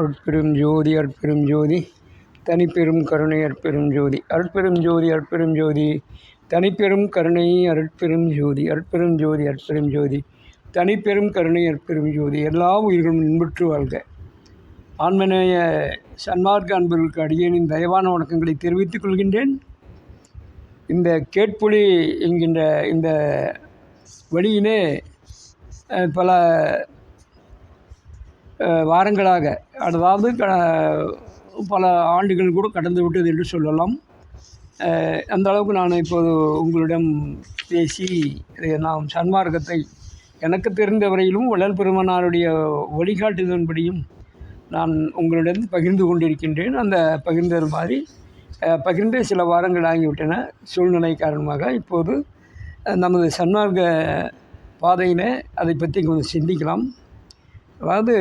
அற்பெரும் ஜோதி அற்பெரும் ஜோதி. தனிப்பெரும் கருணை அற்பெரும் ஜோதி. அற்பெரும் ஜோதி அற்பெரும் ஜோதி. தனிப்பெரும் கருணை அற்பெரும் ஜோதி. அற்பெரும் ஜோதி அற்பெரும் ஜோதி. தனிப்பெரும் கருணை அற்பெரும் ஜோதி. எல்லா உயிர்களும் இன்புற்று வாழ்க. ஆன்மநேய சன்மார்க்க அன்பர்களுக்கு அடியேனின் தயவான வணக்கங்களை தெரிவித்துக் கொள்கின்றேன். இந்த கேட்புலி என்கின்ற இந்த வழியிலே பல வாரங்களாக அதாவது க பல ஆண்டுகள் கூட கடந்து விட்டது என்று சொல்லலாம். அந்த அளவுக்கு நான் இப்போது உங்களிடம் பேசி நாம் சன்மார்க்கத்தை எனக்கு தெரிந்த வரையிலும் வள்ளல் பெருமனாருடைய வழிகாட்டுதன்படியும் நான் உங்களிடம் பகிர்ந்து கொண்டிருக்கின்றேன். அந்த பகிர்ந்தது மாதிரி பகிர்ந்து சில வாரங்கள் ஆகிவிட்டன. சூழ்நிலை காரணமாக இப்போது நமது சன்மார்க்க பாதையில் அதை பற்றி கொஞ்சம் சிந்திக்கலாம். அதாவது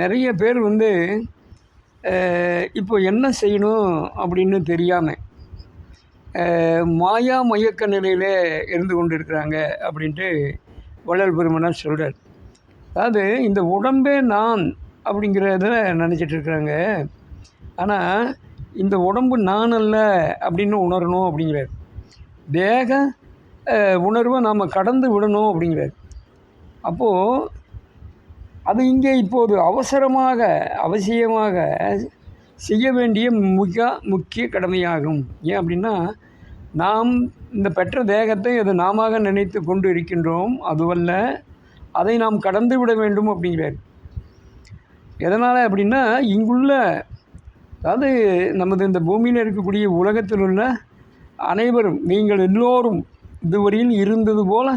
நிறைய பேர் வந்து இப்போ என்ன செய்யணும் அப்படின்னு தெரியாமல் மாயா மயக்க நிலையிலே இருந்து கொண்டு இருக்கிறாங்க அப்படின்ட்டு வள்ளல் பெருமனார் சொல்கிறார் அதாவது இந்த உடம்பே நான் அப்படிங்கிறத நினச்சிட்டு இருக்கிறாங்க. ஆனால் இந்த உடம்பு நான் அல்ல அப்படின்னு உணரணும் அப்படிங்கிறார். தேக உணர்வை நாம் கடந்து விடணும் அப்படிங்கிறார். அப்போது அது இங்கே இப்போது அவசரமாக அவசியமாக செய்ய வேண்டிய மிக முக்கிய கடமையாகும். ஏன் அப்படின்னா நாம் இந்த பெற்ற தேகத்தை அது நாம நினைத்து கொண்டு இருக்கின்றோம். அதுவல்ல அதை நாம் கடந்து விட வேண்டும் அப்படிங்கிறார். எதனால் அப்படின்னா இங்குள்ள அதாவது நமது இந்த பூமியில் இருக்கக்கூடிய உலகத்தில் உள்ள அனைவரும் நீங்கள் எல்லோரும் இதுவரையில் இருந்தது போல்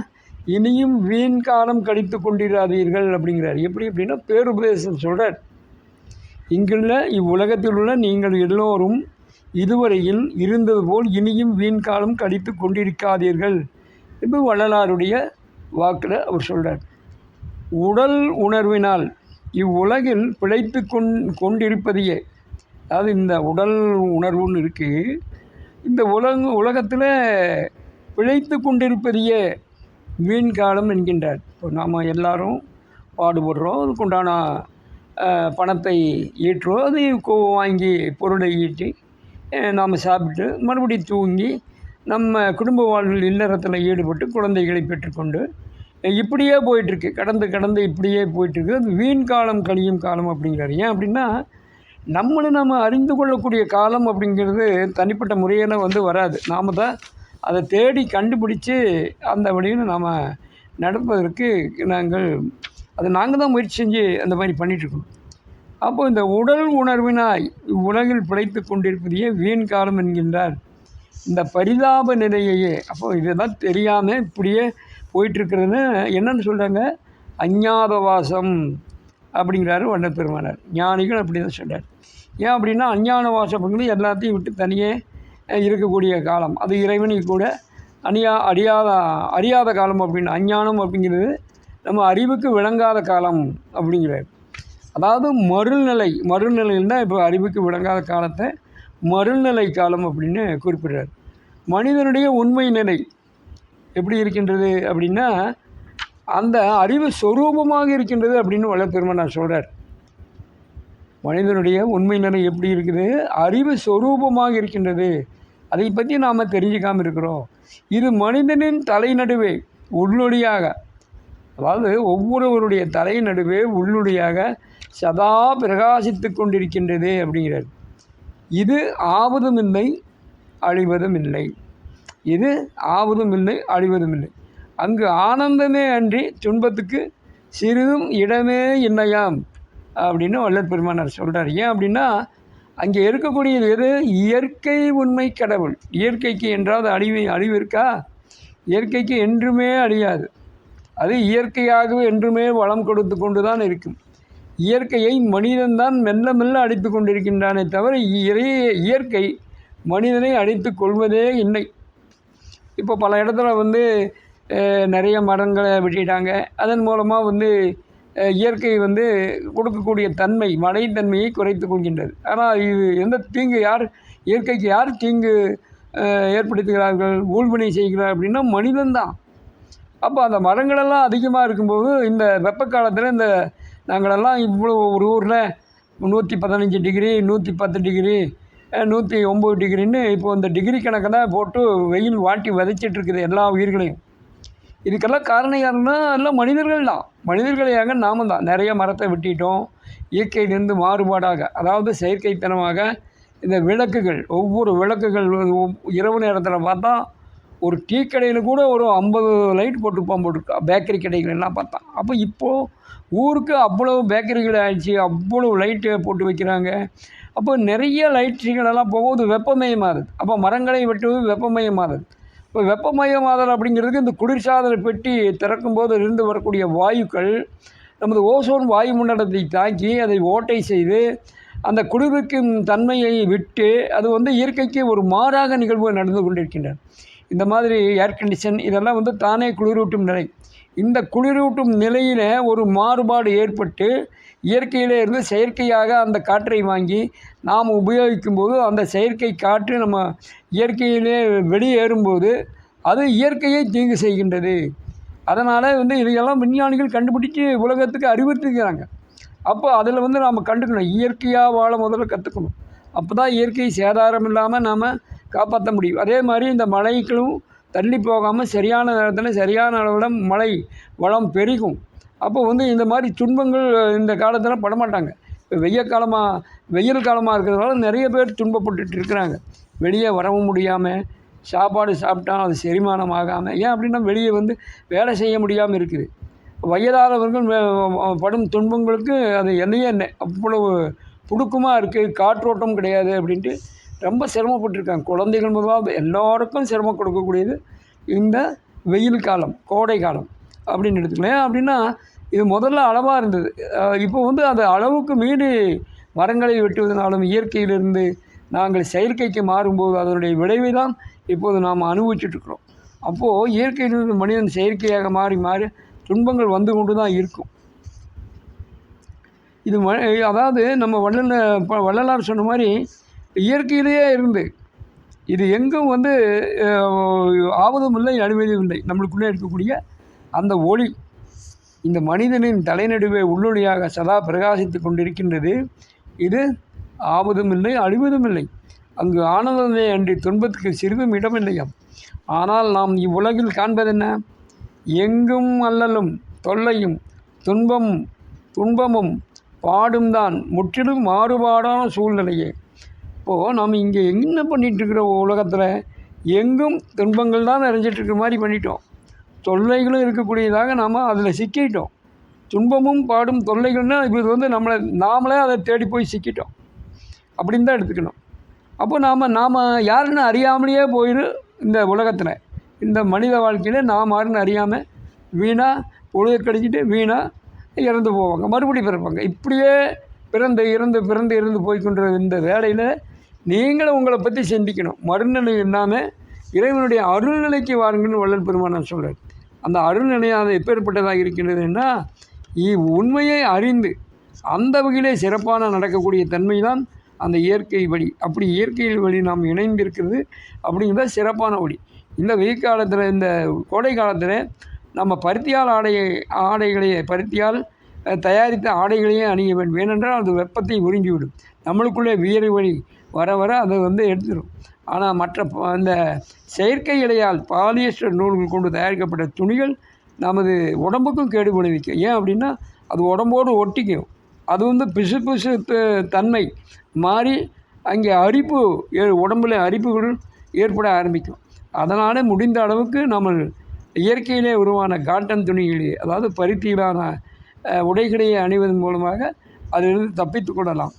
இனியும் வீண் காலம் கழித்து கொண்டிராதீர்கள் அப்படிங்கிறார். எப்படி அப்படின்னா பேருபதேசம் சொல்கிறார் இங்குள்ள இவ்வுலகத்தில் உள்ள நீங்கள் எல்லோரும் இதுவரையில் இருந்தது போல் இனியும் வீண் காலம் கழித்து கொண்டிருக்காதீர்கள் என்று வள்ளலாருடைய வாக்கில் அவர் சொல்கிறார் உடல் உணர்வினால் இவ்வுலகில் பிழைத்து கொண் கொண்டிருப்பதையே அதாவது இந்த உடல் உணர்வுன்னு இருக்குது இந்த உலக உலகத்தில் பிழைத்து கொண்டிருப்பதையே வீண் காலம் என்கின்றார். இப்போ நாம் எல்லாரும் பாடுபடுறோம். அதுக்குண்டான பணத்தை ஈட்டுறோம். அதையும் வாங்கி பொருளை ஈட்டி நாம் சாப்பிட்டு மறுபடியும் தூங்கி நம்ம குடும்ப வாழ்வில் இல்லறத்தில் ஈடுபட்டு குழந்தைகளை பெற்றுக்கொண்டு இப்படியே போயிட்டுருக்கு. கடந்து கடந்து இப்படியே போயிட்டுருக்கு. அது வீண் காலம் கழியும் காலம் அப்படிங்கிறார். ஏன் அப்படின்னா நம்மளை நம்ம அறிந்து கொள்ளக்கூடிய காலம் அப்படிங்கிறது தனிப்பட்ட முறையில் வந்து வராது. நாம் தான் அதை தேடி கண்டுபிடிச்சு அந்த வழியில் நாம் நடப்பதற்கு நாங்கள் அது நாங்கள் தான் முயற்சி செஞ்சு அந்த மாதிரி பண்ணிகிட்ருக்கோம் அப்போது இந்த உடல் உணர்வினாய் உலகில் பிழைத்து கொண்டிருப்பதையே வீண் காலம் என்கின்றார்? இந்த பரிதாப நிலையையே அப்போ இதெல்லாம் தெரியாமல் இப்படியே போயிட்டுருக்கிறதுன்னு என்னென்னு சொல்கிறாங்க அஞ்ஞாத வாசம் அப்படிங்கிறாரு வண்ணப்பெருமானார் ஞானிகள் அப்படி தான் சொல்கிறார் ஏன் அப்படின்னா அஞ்ஞான வாசம் அப்படிங்கிறது எல்லாத்தையும் விட்டு தனியே இருக்கக்கூடிய காலம். அது இறைவனுக்கு கூட அணியா அறியாத அறியாத காலம் அப்படின்னு அஞ்ஞானம் அப்படிங்கிறது நம்ம அறிவுக்கு விளங்காத காலம் அப்படிங்கிறார். அதாவது மறுநிலை மறுநிலைன்னா இப்போ அறிவுக்கு விளங்காத காலத்தை மறுநிலை காலம் அப்படின்னு குறிப்பிடுறார். மனிதனுடைய உண்மை நிலை எப்படி இருக்கின்றது அப்படின்னா அந்த அறிவு சொரூபமாக இருக்கின்றது அப்படின்னு வல்ல பெருமனார் சொல்கிறார் மனிதனுடைய உண்மை நிலை எப்படி இருக்குது? அறிவு சொரூபமாக இருக்கின்றது. அதை பற்றி நாம் தெரிஞ்சுக்காமல் இருக்கிறோம். இது மனிதனின் தலை நடுவே அதாவது ஒவ்வொருவருடைய தலை நடுவே சதா பிரகாசித்து கொண்டிருக்கின்றது அப்படிங்கிறார் இது ஆவதும் இல்லை அழிவதும் இல்லை இது ஆவதும் இல்லை அழிவதும் இல்லை அங்கு ஆனந்தமே அன்றி துன்பத்துக்கு சிறிதும் இடமே இல்லையாம் அப்படின்னு வள்ளல் பெருமானார் சொல்கிறார் ஏன் அப்படின்னா அங்கே இருக்கக்கூடியது எது? இயற்கை உண்மை கடவுள். இயற்கைக்கு என்றாவது அழிவு அழிவு இருக்கா? இயற்கைக்கு என்றுமே அழியாது. அது இயற்கையாகவே என்றுமே வளம் கொடுத்து கொண்டு தான் இருக்கும். இயற்கையை மனிதன்தான் மெல்ல மெல்ல அடித்து கொண்டிருக்கின்றானே தவிர இறைய இயற்கை மனிதனை அடித்து கொள்வதே இல்லை. இப்போ பல இடத்துல வந்து நிறைய மரங்களை வெட்டிட்டாங்க. அதன் மூலமாக வந்து இயற்கை வந்து கொடுக்கக்கூடிய தன்மை மழைத்தன்மையை குறைத்து கொள்கின்றது. ஆனால் இது எந்த தீங்கு யார் இயற்கைக்கு யார் தீங்கு ஏற்படுத்துகிறார்கள் ஊழ்வினை செய்கிறார் அப்படின்னா மனிதன்தான் அப்போ அந்த மரங்களெல்லாம் அதிகமாக இருக்கும்போது இந்த வெப்ப காலத்தில் இந்த நாங்களெல்லாம் இவ்வளோ ஒரு ஊரில் நூற்றி பதினஞ்சு டிகிரி நூற்றி பத்து டிகிரி நூற்றி ஒம்பது டிகிரின்னு இப்போ இந்த டிகிரி கணக்கில் போட்டு வெயில் வாட்டி விதைச்சிட்ருக்குது எல்லா உயிர்களையும். இதுக்கெல்லாம் காரணம் யாருன்னா எல்லாம் மனிதர்கள் தான். மனிதர்களையாக நாம தான். நிறைய மரத்தை வெட்டிட்டோம். இயற்கையிலிருந்து மாறுபாடாக அதாவது செயற்கைத்தனமாக இந்த விளக்குகள் ஒவ்வொரு விளக்குகள் இரவு நேரத்தில் பார்த்தா ஒரு டீ கடையில் கூட ஒரு ஐம்பது லைட் போட்டுருப்பான் போட்டுருக்கா பேக்கரி கடைகள் எல்லாம் பார்த்தா. அப்போ இப்போது ஊருக்கு அவ்வளோ பேக்கரிகள் ஆயிடுச்சு. அவ்வளோ லைட்டு போட்டு வைக்கிறாங்க. அப்போ நிறைய லைட்டுகளெல்லாம் போகும்போது வெப்பமயமாகுது. அப்போ மரங்களை வெட்டுவது வெப்பமயமாகுது. இப்போ வெப்பமயமாதல் அப்படிங்கிறதுக்கு இந்த குளிர்சாதன பெட்டி திறக்கும்போது இருந்து வரக்கூடிய வாயுக்கள் நமது ஓசோன் வாயுமண்டலத்தை தாக்கி அதை ஓட்டை செய்து அந்த குளிர்விக்கும் தன்மையை விட்டு அது வந்து இயற்கைக்கு ஒரு மாறாக நிகழ்வு நடந்து கொண்டிருக்கின்றன. இந்த மாதிரி ஏர் கண்டிஷன் இதெல்லாம் வந்து தானே குளிரூட்டும் நிலை. இந்த குளிரூட்டும் நிலையில் ஒரு மாறுபாடு ஏற்பட்டு இயற்கையிலே இருந்து செயற்கையாக அந்த காற்றை வாங்கி நாம் உபயோகிக்கும்போது அந்த செயற்கை காற்று நம்ம இயற்கையிலே வெளியேறும்போது அது இயற்கையை தீங்கு செய்கின்றது. அதனால் வந்து இதையெல்லாம் விஞ்ஞானிகள் கண்டுபிடிச்சு உலகத்துக்கு அறிவுறுத்திக்கிறாங்க அப்போ அதில் வந்து நாம் கண்டுக்கணும். இயற்கையாக வாழ முதல்ல கற்றுக்கணும். அப்போ தான் இயற்கை சேதாரம் இல்லாமல் நாம் காப்பாற்ற முடியும். அதே மாதிரி இந்த மழைகளும் தள்ளி போகாமல் சரியான நேரத்தில் சரியான அளவில் மழை வளம் பெருகும். அப்போ வந்து இந்த மாதிரி துன்பங்கள் இந்த காலத்தில் படமாட்டாங்க. இப்போ வெய்ய காலமாக வெயில் காலமாக இருக்கிறதுனால நிறைய பேர் துன்பப்பட்டுட்டு இருக்கிறாங்க. வெளியே வரவும் முடியாமல் சாப்பாடு சாப்பிட்டா அது செரிமானம் ஆகாமல் ஏன் அப்படின்னா வெளியே வந்து வேலை செய்ய முடியாமல் இருக்குது. வயதானவர்கள் படும் துன்பங்களுக்கு அது எல்லையே அவ்வளவு புடுக்கமாக இருக்குது காற்றோட்டம் கிடையாது அப்படின்ட்டு ரொம்ப சிரமப்பட்டிருக்காங்க. குழந்தைகள் முதலாவது எல்லோருக்கும் சிரமம் கொடுக்கக்கூடியது இந்த வெயில் காலம் கோடை காலம் அப்படின்னு எடுத்துக்கலாம் ஏன் அப்படின்னா இது முதல்ல அளவாக இருந்தது. இப்போ வந்து அந்த அளவுக்கு மீறி மரங்களை வெட்டுவதனாலும் இயற்கையிலிருந்து நாங்கள் செயற்கைக்கு மாறும்போது அதனுடைய விளைவை தான் இப்போது நாம் அனுபவிச்சுட்ருக்குறோம் அப்போது இயற்கையிலிருந்து மனிதன் செயற்கையாக மாறி மாறி துன்பங்கள் வந்து கொண்டு தான் இருக்கும். இது ம அதாவது நம்ம வள்ளல வள்ளலார் சொன்ன மாதிரி இயற்கையிலேயே இருந்து. இது எங்கும் வந்து ஆவதும் இல்லை அழிவதும் இல்லை நம்மளுக்குள்ளே இருக்கக்கூடிய அந்த ஒளி இந்த மனிதனின் தலைநடுவே உள்ளொளியாக சதா பிரகாசித்து கொண்டிருக்கின்றது. இது ஆவதும் இல்லை அழிவதும் இல்லை அங்கு ஆனந்தமே அன்றி துன்பத்துக்கு சிறிதும் இடமில்லையாம் ஆனால் நாம் இவ்வுலகில் காண்பதென்ன? எங்கும் அல்லலும் தொல்லையும் துன்பமும் துன்பமும் பாடும் தான் முற்றிலும் மாறுபாடான சூழ்நிலையே. இப்போது நாம் இங்கே என்ன பண்ணிகிட்ருக்குறோம் உலகத்தில் எங்கும் துன்பங்கள் தான் நிறைஞ்சிட்டு மாதிரி பண்ணிட்டோம். தொல்லைகளும் இருக்கக்கூடியதாக நாம் அதில் சிக்கிட்டோம். துன்பமும் பாடும் தொல்லைகள்னா இது வந்து நம்மளை நாமளே அதை தேடி போய் சிக்கிட்டோம். அப்படின்னு தான் எடுத்துக்கணும். அப்போ நாம் நாம் யாருன்னு அறியாமலேயே போயிடும் இந்த உலகத்தில். இந்த மனித வாழ்க்கையில் நாம் யாருன்னு அறியாமல் வீணாக பொழுது கடிச்சிட்டு வீணாக இறந்து போவாங்க. மறுபடி பிறப்பாங்க. இப்படியே பிறந்து இறந்து பிறந்து இறந்து போய்க்கொண்ட இந்த வேலையில் நீங்களும் உங்களை பற்றி சிந்திக்கணும். மறுநிலை இல்லாமல் இறைவனுடைய அருள்நிலைக்கு வாருங்கன்னு வள்ளல் பெருமானம் சொல்கிறார் அந்த அருள்நிலை எப்பேற்பட்டதாக இருக்கின்றதுன்னா இ- உண்மையை அறிந்து அந்த வகையிலே சிறப்பான நடக்கக்கூடிய தன்மை தான் அந்த இயற்கை வழி. அப்படி இயற்கையில் வழி நாம் இணைந்திருக்கிறது அப்படிங்கிறத சிறப்பான வழி. இந்த வெயில் காலத்தில் இந்த கோடை காலத்தில் நம்ம பருத்தியால் ஆடையை ஆடைகளையே பருத்தியால் தயாரித்த ஆடைகளையே அணிய வேண்டும். ஏனென்றால் அது வெப்பத்தை உறிஞ்சிவிடும். நம்மளுக்குள்ளே வியர்வை வழி வர வர அதை வந்து எடுத்துடும் ஆனால் மற்ற அந்த செயற்கை இலையால் பாலியஸ்டர் நூல்கள் கொண்டு தயாரிக்கப்பட்ட துணிகள் நமது உடம்புக்கும் கேடு விளைவிக்கும். ஏன் அப்படின்னா அது உடம்போடு ஒட்டிக்கும். அது வந்து பிசு பிசு த- தன்மை மாறி அங்கே அரிப்பு ஏ- உடம்புல அரிப்புகள் ஏற்பட ஆரம்பிக்கும். அதனால் முடிந்த அளவுக்கு நம்ம இயற்கையிலே உருவான காட்டன் துணிகளே அதாவது பருத்தியிலான உடைகளையே அணிவதன் மூலமாக அதிலிருந்து தப்பித்து கொள்ளலாம்.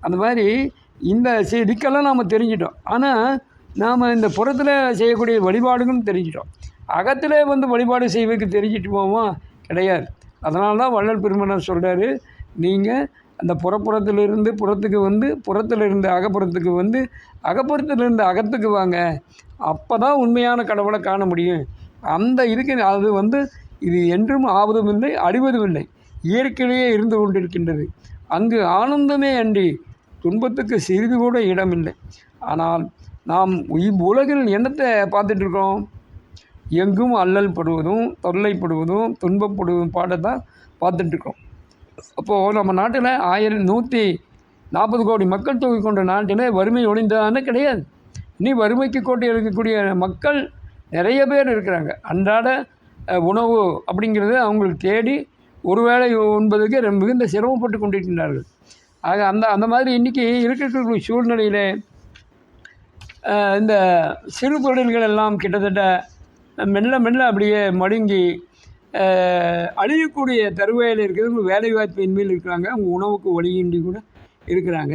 அந்த மாதிரி இந்த சி- இதுக்கெல்லாம் நாம் தெரிஞ்சிட்டோம். ஆனால் நாம் இந்த புறத்தில் செய்யக்கூடிய வழிபாடுகளும் தெரிஞ்சிட்டோம். அகத்தில் வந்து வழிபாடு செய்வதற்கு தெரிஞ்சிட்டு போவோமா கிடையாது. அதனால தான் வள்ளல் பெருமனார் சொல்கிறாரு நீங்கள் அந்த புறப்புறத்திலிருந்து புறத்துக்கு வந்து புறத்திலிருந்து அகப்புறத்துக்கு வந்து அகப்புறத்திலிருந்து அகத்துக்கு வாங்க. அப்போ தான் உண்மையான கடவுளை காண முடியும். அந்த இதுக்கு அது வந்து இது என்றும் ஆவதும் இல்லை அழிவதும் இல்லை இயற்கையிலேயே இருந்து கொண்டிருக்கின்றது. அங்கு ஆனந்தமே அன்றி துன்பத்துக்கு சிறிது கூட இடமில்லை. ஆனால் நாம் இவ்வுலகில் என்னத்தை பார்த்துட்ருக்கோம் எங்கும் அல்லல் படுவதும் தொல்லைப்படுவதும் துன்பப்படுவதும் பாடத்தான் தான் இருக்கோம் அப்போது நம்ம நாட்டில் ஆயிரம் நூற்றி நாற்பது கோடி மக்கள் தொகை கொண்ட நாட்டில் வறுமை ஒழிந்ததானே கிடையாது. இனி வறுமைக்கு கோட்டை இருக்கக்கூடிய மக்கள் நிறைய பேர் இருக்கிறாங்க. அன்றாட உணவு அப்படிங்கிறது அவங்களுக்கு தேடி ஒருவேளை உண்பதற்கு மிகுந்த சிரமப்பட்டு கொண்டிருக்கின்றார்கள். ஆக அந்த அந்த மாதிரி இன்றைக்கி இருக்கக்கூடிய சூழ்நிலையில் இந்த சிறு தொழில்கள் எல்லாம் கிட்டத்தட்ட மெல்ல மெல்ல அப்படியே மடுங்கி அழியக்கூடிய தருவையில் இருக்கிறவங்க வேலைவாய்ப்பின்மையில் இருக்கிறாங்க அவங்க உணவுக்கு வழியின்றி கூட இருக்கிறாங்க.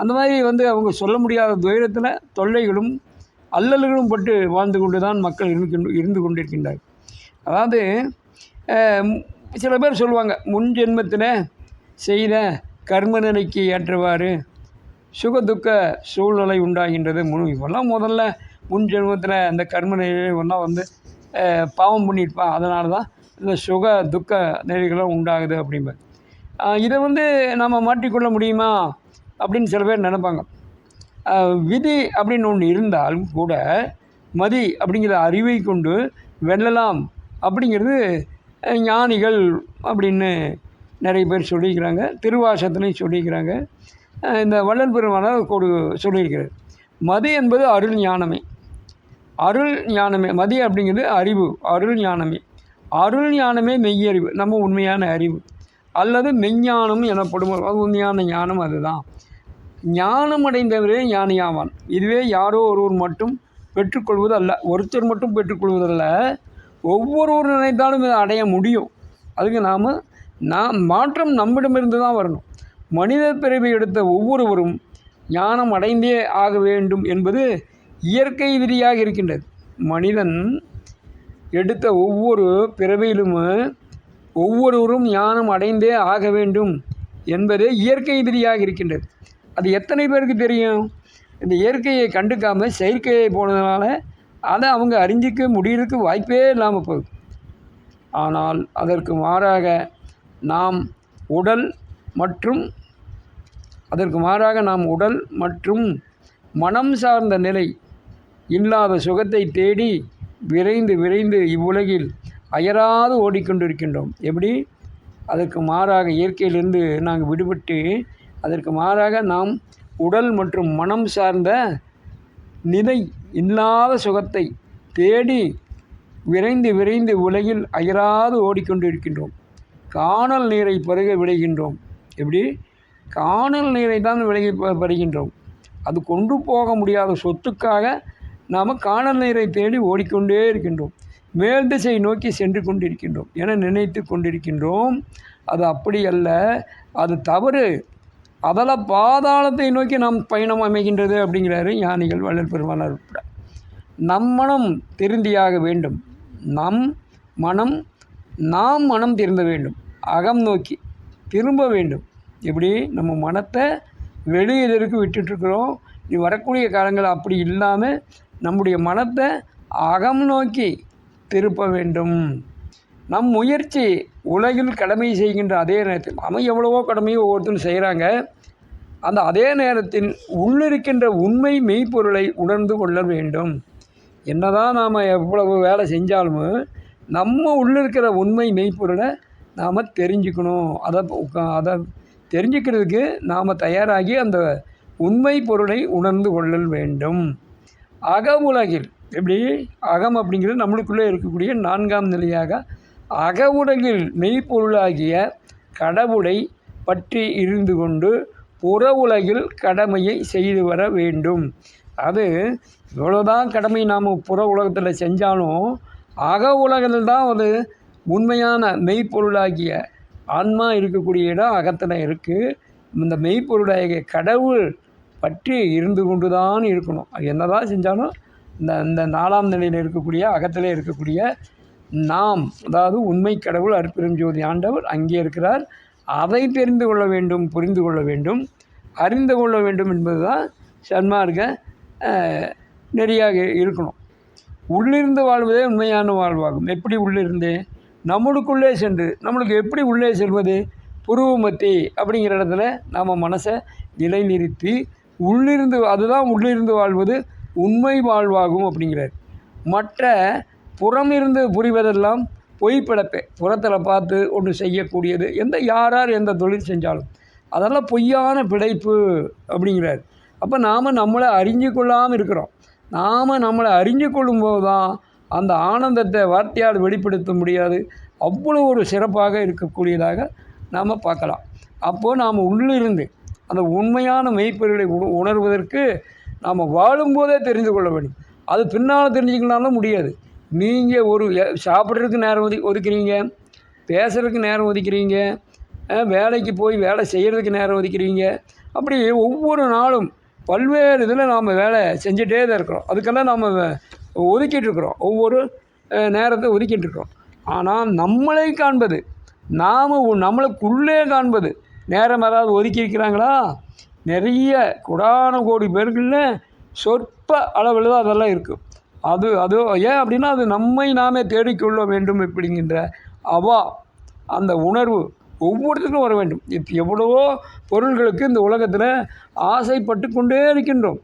அந்த மாதிரி வந்து அவங்க சொல்ல முடியாத துயரத்தில் தொல்லைகளும் அல்லல்களும் பட்டு வாழ்ந்து கொண்டு தான் மக்கள் இருந்து இருந்து கொண்டிருக்கின்றார்கள். அதாவது சில பேர் சொல்லுவாங்க முன் ஜென்மத்தில் செய்த கர்ம நிலைக்கு ஏற்றவாறு சுக துக்க சூழ்நிலை உண்டாகின்றது. முழு இவெல்லாம் முதல்ல முன் ஜென்மத்தில் அந்த கர்ம ஒன்றா வந்து பாவம் பண்ணியிருப்பான் அதனால தான் இந்த சுக துக்க நிலைகளும் உண்டாகுது அப்படிம்பர். இதை வந்து நம்ம மாற்றிக்கொள்ள முடியுமா அப்படின்னு சில பேர் நினைப்பாங்க. விதி அப்படின்னு ஒன்று இருந்தாலும் கூட மதி அப்படிங்கிற அறிவை கொண்டு வெல்லலாம் அப்படிங்கிறது ஞானிகள் அப்படின்னு நிறைய பேர் சொல்லியிருக்கிறாங்க திருவாசத்துலேயும் சொல்லியிருக்கிறாங்க. இந்த வள்ளல் பெருமானார் கொடு சொல்லியிருக்கிறார். மதி என்பது அருள் ஞானமே. அருள் ஞானமே மதி அப்படிங்கிறது அறிவு அருள் ஞானமே. அருள் ஞானமே மெய்யறிவு நம்ம உண்மையான அறிவு. அல்லது மெய்ஞானம் எனப்படும் அது உண்மையான ஞானம் அதுதான். ஞானம் அடைந்தவரே ஞானியாவான். இதுவே யாரோ ஒருவர் மட்டும் பெற்றுக்கொள்வது அல்ல ஒருத்தர் மட்டும் பெற்றுக்கொள்வதல்ல ஒவ்வொருவர் நினைத்தாலும் இதை அடைய முடியும். அதுக்கு நாம் நாம் மாற்றம் நம்மிடமிருந்து தான் வரணும். மனித பிறவி எடுத்த ஒவ்வொருவரும் ஞானம் அடைந்தே ஆக வேண்டும் என்பது இயற்கை விதியாக இருக்கின்றது. மனிதன் எடுத்த ஒவ்வொரு பிறவியிலும் ஒவ்வொருவரும் ஞானம் அடைந்தே ஆக வேண்டும் என்பதே இயற்கை விதியாக இருக்கின்றது. அது எத்தனை பேருக்கு தெரியும்? இந்த இயற்கையை கண்டுக்காமல் செயற்கையை போனதுனால அதை அவங்க அறிஞ்சிக்க முடியறதுக்கு வாய்ப்பே இல்லாமல் போகுது. ஆனால் அதற்கு மாறாக நாம் உடல் மற்றும் அதற்கு மாறாக நாம் உடல் மற்றும் மனம் சார்ந்த நிலை இல்லாத சுகத்தை தேடி விரைந்து விரைந்து இவ்வுலகில் அயராது ஓடிக்கொண்டிருக்கின்றோம். எப்படி? அதற்கு மாறாக இயற்கையிலிருந்து நாங்கள் விடுபட்டு அதற்கு மாறாக நாம் உடல் மற்றும் மனம் சார்ந்த நிலை இல்லாத சுகத்தை தேடி விரைந்து விரைந்து உலகில் அயராது ஓடிக்கொண்டிருக்கின்றோம். காணல் நீரை பருக விளைகின்றோம் எப்படி? காணல் நீரை தான் விலகி பருகின்றோம் அது கொண்டு போக முடியாத சொத்துக்காக நாம் காணல் நீரை தேடி ஓடிக்கொண்டே இருக்கின்றோம். மேல் திசை நோக்கி சென்று கொண்டிருக்கின்றோம். என நினைத்து கொண்டிருக்கின்றோம். அது அப்படி அல்ல. அது தவறு. அதில் பாதாளத்தை நோக்கி நாம் பயணம் அமைகின்றது அப்படிங்கிறாரு ஞானிகள் வள்ளல் பெருமானார் உட்பட. நம் மனம் திருந்தியாக வேண்டும். நம் மனம் நாம் மனம் திருந்த வேண்டும். அகம் நோக்கி திரும்ப வேண்டும். எப்படி நம்ம மனத்தை வெளியிலிருக்கு விட்டுட்ருக்குறோம் நீ வரக்கூடிய காலங்கள் அப்படி இல்லாமல் நம்முடைய மனத்தை அகம் நோக்கி திருப்ப வேண்டும். நம் முயற்சி உலகில் கடமை செய்கின்ற அதே நேரத்தில் அவன் எவ்வளவோ கடமையை ஒவ்வொருத்தரும் செய்கிறாங்க. அந்த அதே நேரத்தில் உள்ளிருக்கின்ற உண்மை மெய்ப்பொருளை உணர்ந்து கொள்ள வேண்டும். என்னதான் நாம் எவ்வளவு வேலை செஞ்சாலும் நம்ம உள்ளே இருக்கிற உண்மை மெய்ப்பொருளை நாம் தெரிஞ்சுக்கணும். அதை அதை தெரிஞ்சுக்கிறதுக்கு நாம் தயாராகி அந்த உண்மை பொருளை உணர்ந்து கொள்ளல் வேண்டும். அக உலகில் எப்படி? அகம் அப்படிங்கிறது நம்மளுக்குள்ளே இருக்கக்கூடிய நான்காம் நிலையாக அக உலகில் மெய்ப்பொருளாகிய கடவுளை பற்றி இருந்து கொண்டு புற உலகில் கடமையை செய்து வர வேண்டும். அது இவ்வளோதான் கடமை நாம் புற உலகத்தில் செஞ்சாலும் அக உலகத்தில் தான் ஒரு உண்மையான மெய்ப்பொருளாகிய ஆன்மா இருக்கக்கூடிய இடம் அகத்தில் இருக்குது இந்த மெய்ப்பொருளாகிய கடவுள் பற்றி இருந்து கொண்டு தான் இருக்கணும். அது என்னதான் செஞ்சாலும் இந்த இந்த நாலாம் நிலையில் இருக்கக்கூடிய அகத்திலே இருக்கக்கூடிய நாம் அதாவது உண்மை கடவுள் அற்பெரும் ஜோதி ஆண்டவர் அங்கே இருக்கிறார். அதை தெரிந்து கொள்ள வேண்டும் புரிந்து கொள்ள வேண்டும். அறிந்து கொள்ள வேண்டும் என்பது தான் சன்மார்க்க நெறியாக இருக்கணும். உள்ளிருந்து வாழ்வதே உண்மையான வாழ்வாகும். எப்படி உள்ளிருந்து? நம்மளுக்குள்ளே சென்று நம்மளுக்கு எப்படி உள்ளே செல்வது? புருவமத்தி அப்படிங்கிற இடத்துல நாம் மனசை நிலைநிறுத்தி உள்ளிருந்து அதுதான் உள்ளிருந்து வாழ்வது உண்மை வாழ்வாகும் அப்படிங்கிறார். மற்ற புறமிருந்து புரிவதெல்லாம் பொய் பிழப்பே. புறத்தில் பார்த்து ஒன்று செய்யக்கூடியது எந்த யார் யார் எந்த தொழில் செஞ்சாலும். அதெல்லாம் பொய்யான பிழைப்பு அப்படிங்கிறார். அப்போ நாம் நம்மளை அறிஞ்சு கொள்ளாமல் இருக்கிறோம். நாம் நம்மளை அறிஞ்சு கொள்ளும்போது தான் அந்த ஆனந்தத்தை வார்த்தையால் வெளிப்படுத்த முடியாது. அவ்வளோ ஒரு சிறப்பாக இருக்கக்கூடியதாக நாம் பார்க்கலாம். அப்போது நாம் உள்ளிருந்து அந்த உண்மையான மெய்ப்பொருளை உண- உணர்வதற்கு நாம் வாழும்போதே தெரிந்து கொள்ள வேண்டும். அது பின்னால் தெரிஞ்சுக்கலாம்னா முடியாது. நீங்கள் ஒரு சாப்பிட்றதுக்கு நேரம் ஒதி ஒதுக்குறீங்க பேசுறதுக்கு நேரம் ஒதுக்குறீங்க வேலைக்கு போய் வேலை செய்கிறதுக்கு நேரம் ஒதுக்குறீங்க அப்படி ஒவ்வொரு நாளும் பல்வேறு இதில் நாம் வேலை செஞ்சுட்டே தான் இருக்கிறோம். அதுக்கெல்லாம் நாம் ஒதுக்கிட்டு இருக்கிறோம். ஒவ்வொரு நேரத்தை ஒதுக்கிட்டு இருக்கிறோம். ஆனால் நம்மளை காண்பது நாம் நம்மளுக்குள்ளே காண்பது நேரம் ஏதாவது ஒதுக்கி இருக்கிறாங்களா? நிறைய குடான கோடி பேருக்குள்ள சொற்ப அளவில் தான் அதெல்லாம் இருக்குது அது அது ஏன் அப்படின்னா அது நம்மை நாமே தேடிக்கொள்ள வேண்டும் அப்படிங்கின்ற அவா அந்த உணர்வு ஒவ்வொருத்தருக்கும் வர வேண்டும். இப்போ எவ்வளவோ பொருள்களுக்கு இந்த உலகத்தில் ஆசைப்பட்டு கொண்டே இருக்கின்றோம்.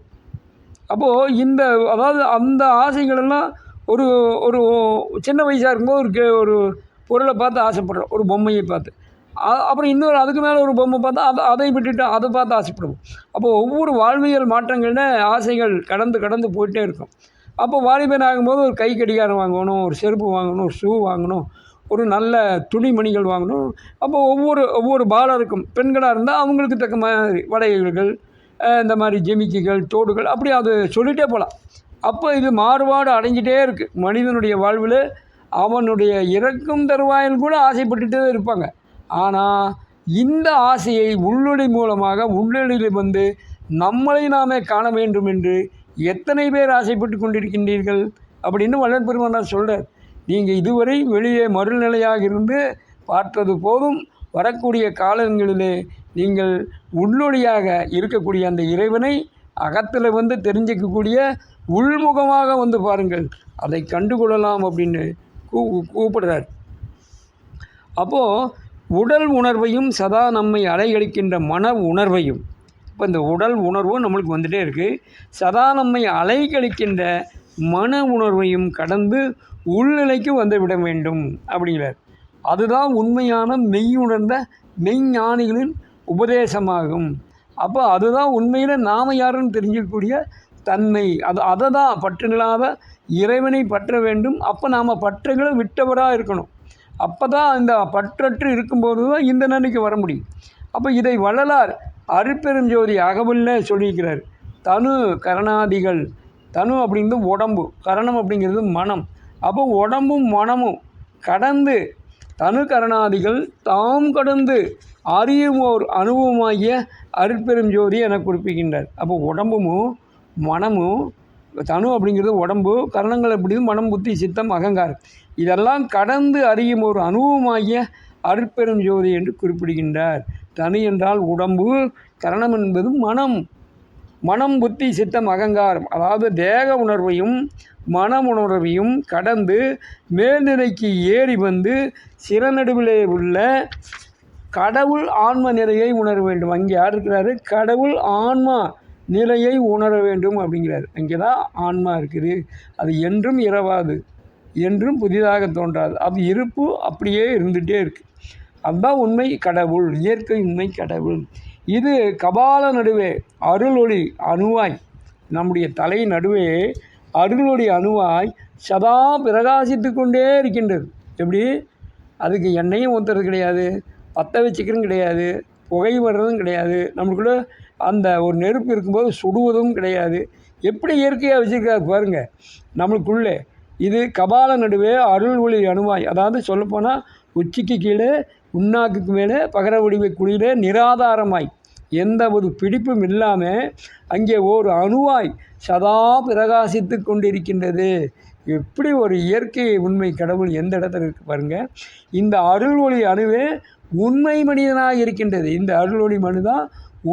அப்போது இந்த அதாவது அந்த ஆசைகளெல்லாம் ஒரு ஒரு சின்ன வயசாக இருக்கும்போது ஒரு கே- ஒரு பொருளை பார்த்து ஆசைப்படுறோம். ஒரு பொம்மையை பார்த்து. அப்புறம் இன்னொரு அதுக்கு மேலே ஒரு பொம்மை பார்த்தா அதை அதை விட்டுட்டு அதை பார்த்து ஆசைப்படுவோம். அப்போது ஒவ்வொரு வாழ்வியல் மாற்றங்கள்னு ஆசைகள் கடந்து கடந்து போயிட்டே இருக்கும். அப்போ வாலிபன் ஆகும்போது ஒரு கை கடிகாரம் வாங்கணும் ஒரு செருப்பு வாங்கணும் ஒரு ஷூ வாங்கணும் ஒரு நல்ல துணிமணிகள் வாங்கணும். அப்போ ஒவ்வொரு ஒவ்வொரு பாலருக்கும் பெண்களாக இருந்தால் அவங்களுக்கு தக்க மாதிரி வளையல்கள் இந்த மாதிரி ஜெமிக்கிகள் தோடுகள் அப்படி அது சொல்லிகிட்டே போகலாம். அப்போ இது மாறுபாடு அடைஞ்சிட்டே இருக்குது மனிதனுடைய வாழ்வில் அவனுடைய இறக்கும் தருவாயில் கூட ஆசைப்பட்டுட்டே தான் இருப்பாங்க. ஆனால் இந்த ஆசையை உள்ளொளி மூலமாக உள்ளொளியில் வந்து நம்மளை நாமே காண வேண்டும் என்று எத்தனை பேர் ஆசைப்பட்டு கொண்டிருக்கின்றீர்கள் அப்படின்னு வள்ளல் பெருமானார் சொல்கிறார் நீங்கள் இதுவரை வெளியே மறுநிலையாக இருந்து பார்த்தது போதும். வரக்கூடிய காலங்களிலே நீங்கள் உள்ளொழியாக இருக்கக்கூடிய அந்த இறைவனை அகத்தில் வந்து தெரிஞ்சிக்கக்கூடிய உள்முகமாக வந்து பாருங்கள். அதை கண்டுகொள்ளலாம் அப்படின்னு கூ கூப்பிடுறார். அப்போது உடல் உணர்வையும் சதா நம்மை அலைகழிக்கின்ற மன உணர்வையும் இப்போ இந்த உடல் உணர்வும் நம்மளுக்கு வந்துகிட்டே இருக்குது சதா நம்மை அலைகழிக்கின்ற மன உணர்வையும் கடந்து உள்நிலைக்கு வந்து விட வேண்டும் அப்படிங்கிறார். அதுதான் உண்மையான மெய் உணர்ந்த மெய்ஞானிகளின் உபதேசமாகும். அப்போ அதுதான் உண்மையில் நாம் யாருன்னு தெரிஞ்சிக்கக்கூடிய தன்மை. அது அதை தான் பற்றுகளாத இறைவனை பற்ற வேண்டும். அப்போ நாம் பற்றுகளை விட்டவராக இருக்கணும். அப்போ தான் இந்த பற்றற்று இருக்கும்போது தான் இந்த நிலைக்கு வர முடியும். அப்போ இதை வள்ளலார் அருப்பெருஞ்சோதி அகவல்ல சொல்லியிருக்கிறார். தனு கரணாதிகள். தனு அப்படிங்கிறது உடம்பு. கரணம் அப்படிங்கிறது மனம். அப்போ உடம்பும் மனமும் கடந்து தனு கரணாதிகள் தாம் கடந்து அறியுமோர் அனுபவமாகிய அருட்பெரும் ஜோதி என குறிப்பிக்கின்றார். அப்போ உடம்பும் மனமும் தனு அப்படிங்கிறது உடம்பு கரணங்கள் அப்படிங்கிறது மனம் புத்தி சித்தம் அகங்காரம். இதெல்லாம் கடந்து அறியும் ஒரு அனுபவமாகிய அருட்பெரும் ஜோதி என்று குறிப்பிடுகின்றார். தனு என்றால் உடம்பு கரணம் என்பது மனம். மனம் புத்தி சித்தம் அகங்காரம் அதாவது தேக உணர்வையும் மன உணர்வையும் கடந்து மேல்நிலைக்கு ஏறி வந்து சிறநடுவிலே உள்ள கடவுள் ஆன்ம நிலையை உணர வேண்டும். அங்கே யார் இருக்கிறாரு? கடவுள் ஆன்மா நிலையை உணர வேண்டும் அப்படிங்கிறார். அங்கே தான் ஆன்மா இருக்குது. அது என்றும் இரவாது என்றும் புதிதாக தோன்றாது. அது இருப்பு அப்படியே இருந்துகிட்டே இருக்குது அதுதான் உண்மை கடவுள் இயற்கை உண்மை கடவுள். இது கபால நடுவே அருளொளி அணுவாய். நம்முடைய தலை நடுவே அருளொளி அணுவாய் சதா பிரகாசித்து கொண்டே இருக்கின்றது. எப்படி? அதுக்கு எண்ணெயும் ஊற்றுறது கிடையாது பற்ற வச்சுக்கிறதும் கிடையாது புகை வர்றதும் கிடையாது. நம்மளுக்குள்ள அந்த ஒரு நெருப்பு இருக்கும்போது சுடுவதும் கிடையாது. எப்படி இயற்கையாக வச்சுருக்காரு பாருங்கள் நம்மளுக்குள்ளே இது கபால நடுவே அருள் ஒளி அணுவாய். அதாவது சொல்லப்போனால் உச்சிக்கு கீழே உண்ணாக்குக்கு மேலே பகர வடிவை குளிரே நிராதாரமாய். எந்த ஒரு பிடிப்பும் இல்லாமல் அங்கே ஒரு அணுவாய் சதா பிரகாசித்து கொண்டிருக்கின்றது. எப்படி ஒரு இயற்கை உண்மை கடவுள் எந்த இடத்துல இருக்கு பாருங்கள் இந்த அருள் ஒளி அணுவே உண்மை மனிதனாக இருக்கின்றது. இந்த அருள் ஒளி மனு தான்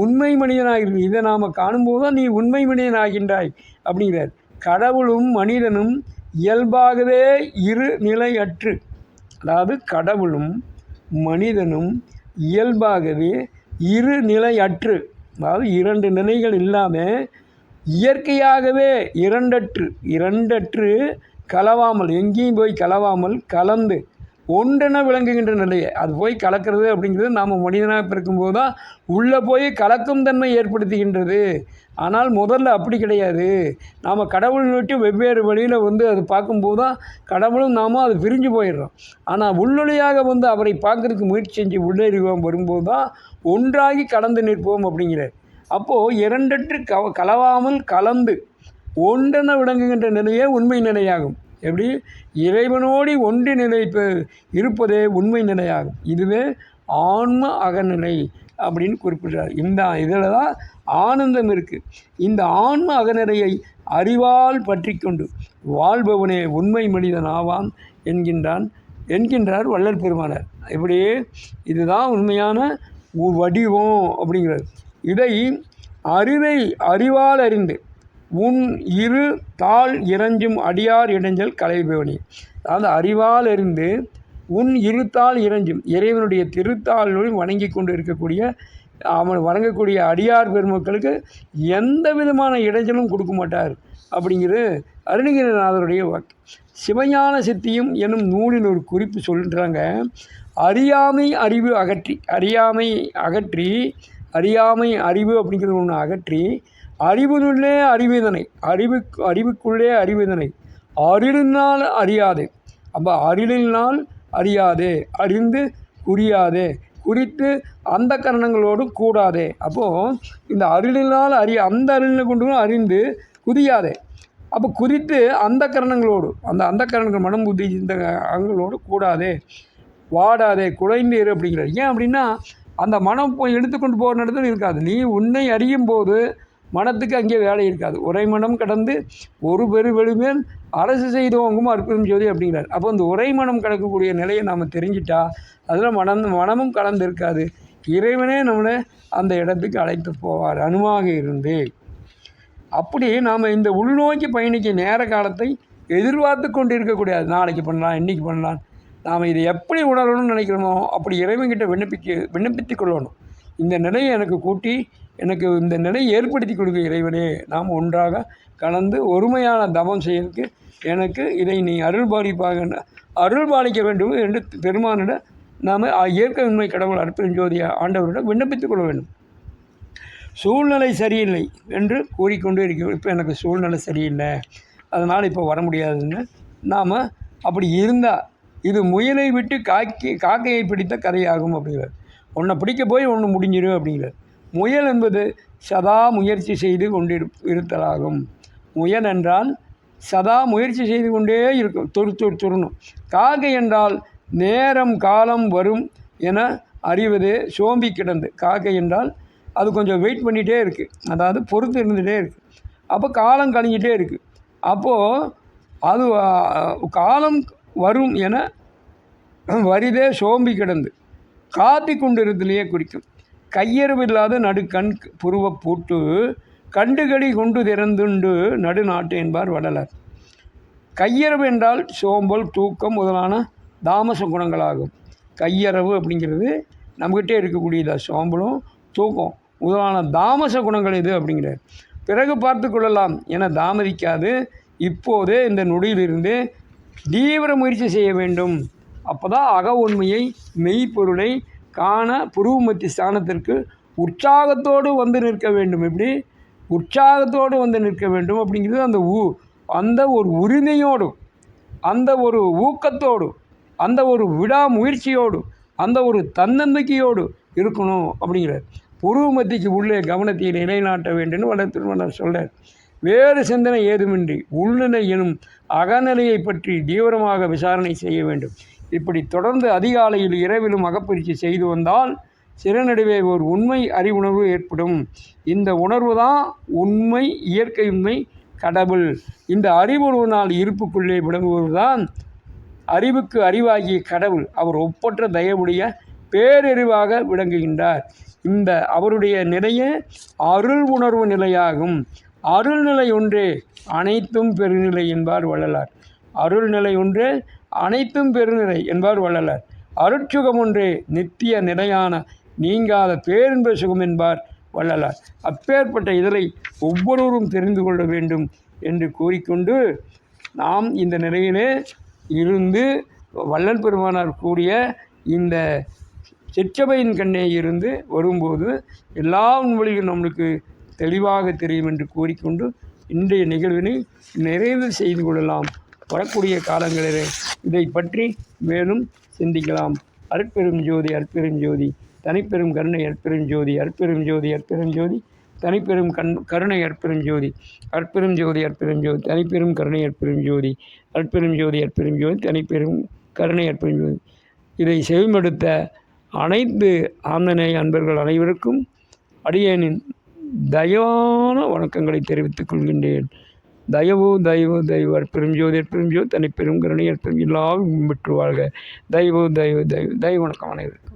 உண்மை மனிதனாக இருக்கு. இதை நாம் காணும்போது தான் நீ உண்மை மனிதனாகின்றாய் அப்படிங்கிறார். கடவுளும் மனிதனும் இயல்பாகவே இரு நிலையற்று அதாவது கடவுளும் மனிதனும் இயல்பாகவே இரு நிலையற்று அதாவது இரண்டு நிலைகள் இல்லாமல் இயற்கையாகவே இரண்டற்று இரண்டற்று கலவாமல் எங்கேயும் போய் கலவாமல் கலந்து ஒன்றென விளங்குகின்ற நிலையை. அது போய் கலக்கிறது அப்படிங்கிறது நாம் மனிதனாக பிறக்கும்போது தான் உள்ளே போய் கலக்கும் தன்மை ஏற்படுத்துகின்றது. ஆனால் முதல்ல அப்படி கிடையாது. நாம் கடவுள் விட்டு வெவ்வேறு வழியில் வந்து அது பார்க்கும்போது தான் கடவுளும் நாமும் அது பிரிஞ்சு போயிடுறோம். ஆனால் உள்ளொலியாக வந்து அவரை பார்க்கறதுக்கு முயற்சி செஞ்சு உள்ளறிவோம் வரும்போது தான் ஒன்றாகி கலந்து நிற்போம் அப்படிங்கிறார். அப்போது இரண்டற்று கவ கலவாமல் கலந்து ஒன்றென விளங்குகின்ற நிலையே உண்மை நிலையாகும். எப்படி? இறைவனோடு ஒன்றி நிலை இருப்பதே உண்மை நிலையாகும். இதுவே ஆன்ம அகநிலை அப்படின்னு குறிப்பிடுறார். இந்த இதில் தான் ஆனந்தம் இருக்குது இந்த ஆன்ம அகநிலையை அறிவால் பற்றி கொண்டு வாழ்பவனே உண்மை மனிதன் ஆவான் என்கின்றான் என்கின்றார் வள்ளல் பெருமானார். இப்படி இதுதான் உண்மையான உ- வடிவம் அப்படிங்கிறது. இதை அறிவை அறிவால் அறிந்து உன் இரு தாள் இறைஞ்சும் அடியார் இடைஞ்சல் கலைபவனி. அதாவது அறிவால் அறிந்து உன் இருத்தாள் இறைஞ்சும் இறைவனுடைய திருத்தாள்களில் வணங்கி கொண்டு இருக்கக்கூடிய அவன் வணங்கக்கூடிய அடியார் பெருமக்களுக்கு எந்த விதமான இடைஞ்சலும் கொடுக்க மாட்டார் அப்படிங்கிறது அருணகிரிநாதருடைய வாக்கு. சிவஞான சித்தியும் எனும் நூலில் ஒரு குறிப்பு சொல்கிறாங்க அறியாமை அறிவு அகற்றி அறியாமை அகற்றி அறியாமை அறிவு அப்படிங்கிறது ஒன்று அகற்றி அறிவினுள்ளே அறிவிதனை அறிவு அறிவுக்குள்ளே அறிவிதனை. அருளினால் அறியாதே. அப்போ அருளினால் அறியாதே. அறிந்து குறியாதே. குறித்து அந்த கரணங்களோடு கூடாதே. அப்போது இந்த அருளினால் அறிய அந்த அருளினை கொண்டு அறிந்து குதியாதே அப்போ குறித்து அந்த கரணங்களோடு அந்த அந்த கரணங்கள் மனம் புத்தி இந்த அங்களோடு கூடாதே. வாடாதே. குலைந்து இரு அப்படிங்கிறார். ஏன் அப்படின்னா அந்த மனம் போய் எடுத்துக்கொண்டு போகிற இடத்துல இருக்காது. நீ உன்னை அறியும் போது மனத்துக்கு அங்கே வேலை இருக்காது. உரை மனம் கடந்து ஒரு பெருவெளிமேல் அரசு செய்தவங்கும் அற்புதம் ஜோதி அப்படிங்கிறார். அப்போ இந்த உரை மனம் கடக்கக்கூடிய நிலையை நாம் தெரிஞ்சிட்டா அதில் மனம் மனமும் கலந்து இருக்காது. இறைவனே நம்மளை அந்த இடத்துக்கு அழைத்து போவார் அணுவாக இருந்து. அப்படி நாம் இந்த உள்நோக்கி பயணிக்க நேர காலத்தை எதிர்பார்த்து கொண்டு இருக்கக்கூடாது நாளைக்கு பண்ணலாம் இன்னைக்கு பண்ணலாம். நாம் இதை எப்படி உணரணும்னு நினைக்கிறோமோ அப்படி இறைவன்கிட்ட விண்ணப்பிக்க விண்ணப்பித்து கொள்ளணும். இந்த நிலையை எனக்கு கூட்டி எனக்கு இந்த நிலையை ஏற்படுத்தி கொடுக்க இறைவனே நாம் ஒன்றாக கலந்து ஒருமையான தவம் செய்யறதுக்கு எனக்கு இதை நீ அருள் பாலிப்பாக அருள் பாலிக்க வேண்டும் என்று பெருமானிட நாம் இயற்கை உண்மை கடவுள் அற்புதம் ஜோதிய ஆண்டவரிடம் விண்ணப்பித்துக் கொள்ள வேண்டும். சூழ்நிலை சரியில்லை என்று கூறிக்கொண்டே இருக்கிறோம். இப்போ எனக்கு சூழ்நிலை சரியில்லை. அதனால் இப்போ வர முடியாதுன்னு நாம் அப்படி இருந்தால் இது முயலை விட்டு காக்கி காக்கையை பிடித்த கதையாகும் அப்படிங்கிறார். ஒன்றை பிடிக்க போய் ஒன்று முடிஞ்சிடும் அப்படிங்கிறார். முயல் என்பது சதா முயற்சி செய்து கொண்டிரு இருத்தலாகும். முயல் என்றால் சதா முயற்சி செய்து கொண்டே இருக்கும் தொறு தொறு துறணும் காக்கை என்றால் நேரம் காலம் வரும் என அறிவதே சோம்பி கிடந்து. காக்கை என்றால் அது கொஞ்சம் வெயிட் பண்ணிகிட்டே இருக்குது அதாவது பொறுத்து இருந்துகிட்டே இருக்குது அப்போ காலம் கழிஞ்சிட்டே இருக்குது அப்போது அது காலம் வரும் என வரிதே சோம்பி கிடந்து. காத்தி கொண்டிருந்தலையே குறிக்கும் கையெருவில்லாத நடுக்கண் புருவ பூட்டு கண்டுகடி கொண்டு திறந்துண்டு நடுநாட்டு என்பார் வடலர் கையறவு என்றால் சோம்பல் தூக்கம் முதலான தாமச குணங்களாகும். கையறவு அப்படிங்கிறது நம்மகிட்டே இருக்கக்கூடியதா சோம்பலும் தூக்கம் முதலான தாமச குணங்கள் இது அப்படிங்கிறார். பிறகு பார்த்து கொள்ளலாம். என தாமதிக்காது. இப்போதே இந்த நொடியிலிருந்து தீவிர முயற்சி செய்ய வேண்டும். அப்போ தான் அக உண்மையை மெய்ப்பொருளை காண புருவமத்தி ஸ்தானத்திற்கு உற்சாகத்தோடு வந்து நிற்க வேண்டும். எப்படி? உற்சாகத்தோடு வந்து நிற்க வேண்டும் அப்படிங்கிறது அந்த ஊ அந்த ஒரு உரிமையோடும் அந்த ஒரு ஊக்கத்தோடும் அந்த ஒரு விடாமுயற்சியோடு அந்த ஒரு தன்னம்பிக்கையோடு இருக்கணும் அப்படிங்கிறார். புருவமத்திக்கு உள்ளே கவனத்தை நிலைநாட்ட வேண்டும் வளர்த்து திருமணர் சொல்றார். வேறு சிந்தனை ஏதுமின்றி உள்நிலை எனும் அகநிலையை பற்றி தீவிரமாக விசாரணை செய்ய வேண்டும். இப்படி தொடர்ந்து அதிகாலையில் இரவிலும் அகப்பயிற்சி செய்து வந்தால் சிறநடுவே ஒரு உண்மை அறிவுணர்வு ஏற்படும். இந்த உணர்வு தான் உண்மை இயற்கை உண்மை கடவுள். இந்த அறிவுணர்வினால் இருப்புக்குள்ளே விளங்குவதுதான் அறிவுக்கு அறிவாகிய கடவுள். அவர் ஒப்பற்ற தயவுடைய பேரறிவாக விளங்குகின்றார். இந்த அவருடைய நிலையே அருள் உணர்வு நிலையாகும். அருள்நிலை ஒன்றே அனைத்தும் பெருநிலை என்பார் வள்ளலார். அருள்நிலை ஒன்றே அனைத்தும் பெருநிலை என்பார் வள்ளலார். அருட்சுகம் ஒன்றே நித்திய நிலையான நீங்காத பேரின்ப சுகம் என்பார் வள்ளலார். அப்பேற்பட்ட இதழை ஒவ்வொருவரும் தெரிந்து கொள்ள வேண்டும் என்று கூறிக்கொண்டு நாம் இந்த நிலையிலே இருந்து வள்ளல் பெருமானார் கூடிய இந்த சிற்றபையின் கண்ணே இருந்து வரும்போது எல்லா உண்மையும் நம்மளுக்கு தெளிவாக தெரியும் என்று கூறிக்கொண்டு இன்றைய நிகழ்வினை நிறைவு செய்து கொள்ளலாம். வரக்கூடிய காலங்களிலே இதை பற்றி மேலும் சிந்திக்கலாம். அற்பெரும் ஜோதி அற்பெரும் ஜோதி. தனிப்பெரும் கருணை அற்பெரும் ஜோதி. அற்பெரும் ஜோதி அற்பெரும் ஜோதி. தனிப்பெரும் கண் கருணை அற்பெரும் ஜோதி. அற்பெரும் ஜோதி அற்பெரும் ஜோதி. தனிப்பெரும் கருணை அற்பெரும் ஜோதி. அற்பெரும் ஜோதி அற்பெரும் ஜோதி. தனிப்பெரும் கருணை அற்பெரும் ஜோதி. இதை செவிமடுத்த அனைத்து ஆந்தனை அன்பர்கள் அனைவருக்கும் அடியேனின் தயவான வணக்கங்களை தெரிவித்துக் கொள்கின்றேன். தயவு தயவு தயவர் அற்பெரும் ஜோதி தன்னை பெரும் பெரும் கருணை எல்லாரும் பெற்று வாழ்க. தயவு தயவு தயவு தயவு வணக்கம் அனைவருக்கும்.